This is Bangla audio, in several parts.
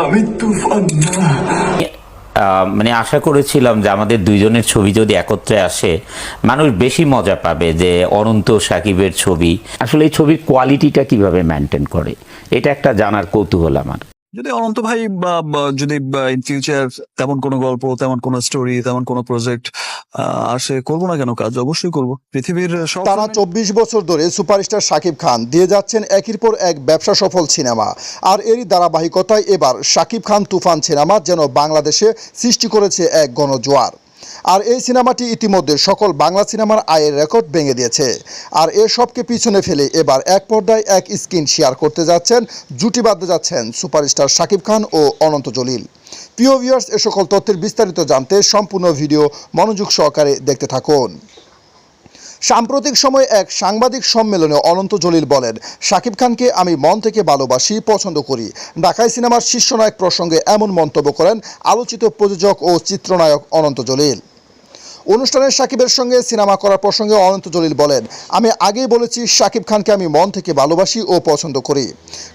আমি তুফান না মানে আশা করেছিলাম যে আমাদের দুইজনের ছবি যদি একত্রে আসে, মানুষ বেশি মজা পাবে যে অনন্ত সাকিবের ছবি। আসলে এই ছবির কোয়ালিটিটা কীভাবে মেনটেন করে? এটা একটা জানার কৌতূহল আমার। যদি অনন্ত ভাই যদি ইন ফিউচার তেমন কোনো গল্প, তেমন কোনো স্টোরি তেমন কোনো প্রজেক্ট আসে করব না কেন? কাজ অবশ্যই করব। পৃথিবীর সব টানা চব্বিশ বছর ধরে সুপারস্টার শাকিব খান দিয়ে যাচ্ছেন একের পর এক ব্যবসা সফল সিনেমা। আর এরই ধারাবাহিকতায় এবার শাকিব খান তুফান সিনেমা যেন বাংলাদেশে সৃষ্টি করেছে এক গণজোয়ার। আর এই সিনেমাটি ইতিমধ্যে সকল বাংলা সিনেমার আয়ের রেকর্ড ভেঙে দিয়েছে। আর এসবকে পিছনে ফেলে এবার এক পর্দায় এক স্ক্রিন শেয়ার করতে যাচ্ছেন জুটি বাঁধতে যাচ্ছেন সুপারস্টার শাকিব খান ও অনন্ত জলিল। প্রিয় ভিউয়ার্স এ সকল তথ্যের বিস্তারিত জানতে সম্পূর্ণ ভিডিও মনোযোগ সহকারে দেখতে থাকুন। সাম্প্রতিক সময়ে এক সাংবাদিক সম্মেলনে অনন্ত জলিল বলেন, শাকিব খানকে আমি মন থেকে ভালোবাসি, পছন্দ করি। ঢাকাই সিনেমার শীর্ষনায়ক প্রসঙ্গে এমন মন্তব্য করেন আলোচিত প্রযোজক ও চিত্রনায়ক অনন্ত জলিল। অনুষ্ঠানে সাকিবের সঙ্গে সিনেমা করার প্রসঙ্গে অনন্ত জলিল বলেন, আমি আগেই বলেছি, শাকিব খানকে আমি মন থেকে ভালোবাসি ও পছন্দ করি।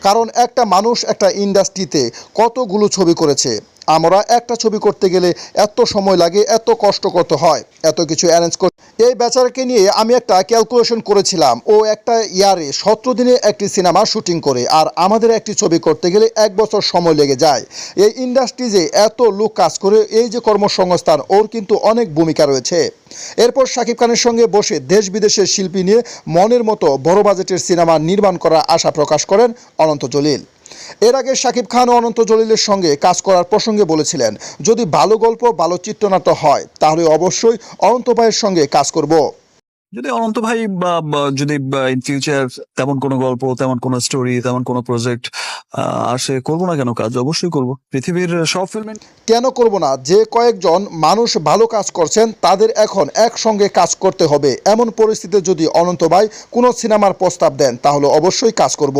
কারণ একটা মানুষ একটা ইন্ডাস্ট্রিতে কতগুলো ছবি করেছে আমরা একটা ছবি করতে গেলে এত সময় লাগে, এত কষ্ট করতে হয়। এত কিছু অ্যারেঞ্জ করতে এই বেচারাকে নিয়ে আমি একটা ক্যালকুলেশন করেছিলাম। ও একটা ইয়ারে সতেরো দিনে একটি সিনেমা শুটিং করে আর আমাদের একটি ছবি করতে গেলে এক বছর সময় লেগে যায়। এই ইন্ডাস্ট্রি যে এত লোক কাজ করে, এই যে কর্মসংস্থান, ওর কিন্তু অনেক ভূমিকা রয়েছে। এরপর শাকিব খানের সঙ্গে বসে দেশ বিদেশের শিল্পী নিয়ে মনের মতো বড় বাজেটের সিনেমা নির্মাণ করার আশা প্রকাশ করেন অনন্ত জলিল। এর আগে সাকিব খান ও অনন্ত জলিলের সঙ্গে কাজ করার প্রসঙ্গে বলেছিলেন, যদি ভালো গল্প, ভালো চিত্রনাট্য হয়, তাহলে অবশ্যই অনন্ত ভাইয়ের সঙ্গে কাজ করব। যদি অনন্ত ভাই যদি ইন ফিউচার তেমন কোনো গল্প, তেমন কোনো স্টোরি তেমন কোনো প্রজেক্ট আসে করব না কেন? কাজ অবশ্যই করব। পৃথিবীর সব ফিল্মে কেন করব না? যে কয়েকজন মানুষ ভালো কাজ করছেন, তাদের এখন একসঙ্গে কাজ করতে হবে। এমন পরিস্থিতিতে যদি অনন্ত ভাই কোনো সিনেমার প্রস্তাব দেন, তাহলে অবশ্যই কাজ করব।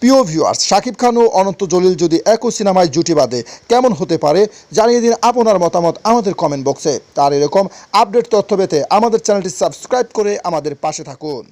প্রিয় ভিউয়ার্স শাকিব খান ও অনন্ত জলিল যদি একই সিনেমায় জুটি বাঁধে, কেমন হতে পারে? জানিয়ে দিন আপনার মতামত আমাদের কমেন্ট বক্সে তার এরকম আপডেট তথ্য পেতে আমাদের চ্যানেলটি সাবস্ক্রাইব করে আমাদের পাশে থাকুন।